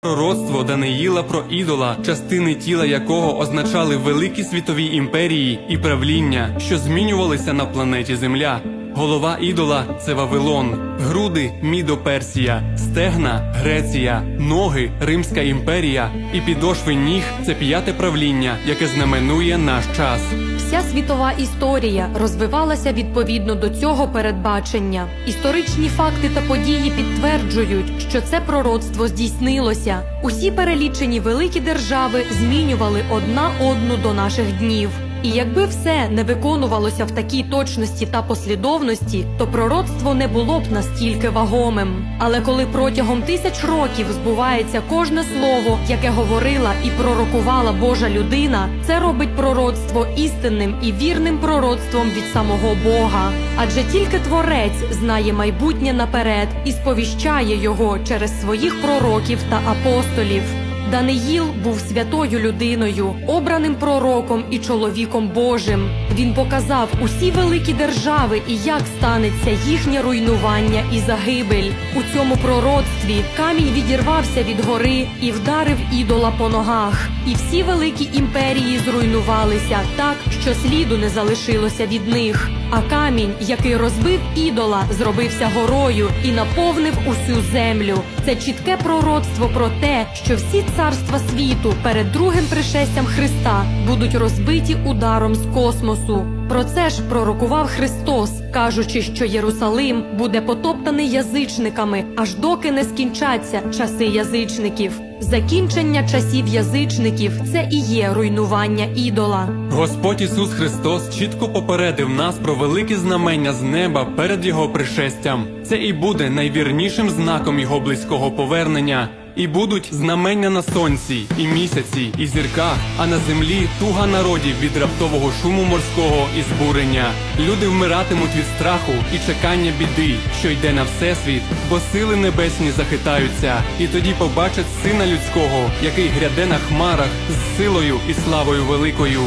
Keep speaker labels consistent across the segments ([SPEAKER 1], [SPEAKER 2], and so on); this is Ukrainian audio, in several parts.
[SPEAKER 1] Пророцтво Даниїла про ідола, частини тіла якого означали великі світові імперії і правління, що змінювалися на планеті Земля. Голова ідола це Вавилон, груди Мідо-Персія, стегна Греція, ноги Римська імперія і підошви ніг це п'яте правління, яке знаменує наш час.
[SPEAKER 2] Вся світова історія розвивалася відповідно до цього передбачення. Історичні факти та події підтверджують, що це пророцтво здійснилося. Усі перелічені великі держави змінювали одна одну до наших днів. І якби все не виконувалося в такій точності та послідовності, то пророцтво не було б настільки вагомим. Але коли протягом тисяч років збувається кожне слово, яке говорила і пророкувала Божа людина, це робить пророцтво істинним і вірним пророцтвом від самого Бога. Адже тільки творець знає майбутнє наперед і сповіщає його через своїх пророків та апостолів. Даниїл був святою людиною, обраним пророком і чоловіком Божим. Він показав усі великі держави і як станеться їхнє руйнування і загибель. У цьому пророцтві камінь відірвався від гори і вдарив ідола по ногах. І всі великі імперії зруйнувалися так, що сліду не залишилося від них. А камінь, який розбив ідола, зробився горою і наповнив усю землю. Це чітке пророцтво про те, що всі царства світу перед другим пришестям Христа будуть розбиті ударом з космосу. Про це ж пророкував Христос, кажучи, що Єрусалим буде потоптаний язичниками, аж доки не скінчаться часи язичників. Закінчення часів язичників це і є руйнування ідола.
[SPEAKER 1] Господь Ісус Христос чітко попередив нас про великі знамення з неба перед Його пришестям. Це і буде найвірнішим знаком Його близького повернення. І будуть знамення на сонці, і місяці, і зірках, а на землі туга народів від раптового шуму морського і збурення. Люди вмиратимуть від страху і чекання біди, що йде на всесвіт, бо сили небесні захитаються, і тоді побачать сина людського, який гряде на хмарах з силою і славою великою.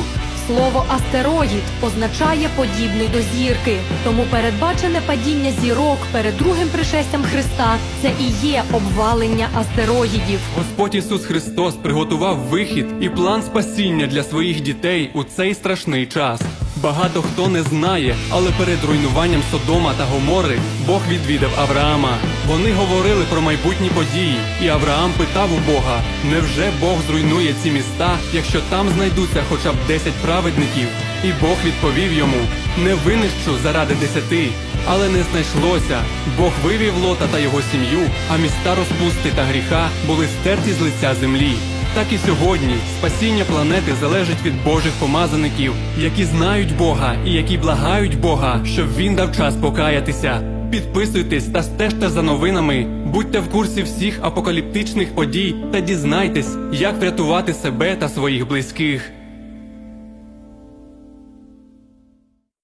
[SPEAKER 2] Слово астероїд означає подібний до зірки, тому передбачене падіння зірок перед другим пришестям Христа це і є обвалення астероїдів.
[SPEAKER 1] Господь Ісус Христос приготував вихід і план спасіння для своїх дітей у цей страшний час. Багато хто не знає, але перед руйнуванням Содома та Гомори Бог відвідав Авраама. Вони говорили про майбутні події, і Авраам питав у Бога: невже Бог зруйнує ці міста, якщо там знайдуться хоча б десять праведників? І Бог відповів йому: не винищу заради десяти. Але не знайшлося. Бог вивів лота та його сім'ю, а міста розпусти та гріха були стерті з лиця землі. Так і сьогодні спасіння планети залежить від Божих помазаників, які знають Бога і які благають Бога, щоб він дав час покаятися. Підписуйтесь та стежте за новинами, будьте в курсі всіх апокаліптичних подій та дізнайтесь, як врятувати себе та своїх близьких.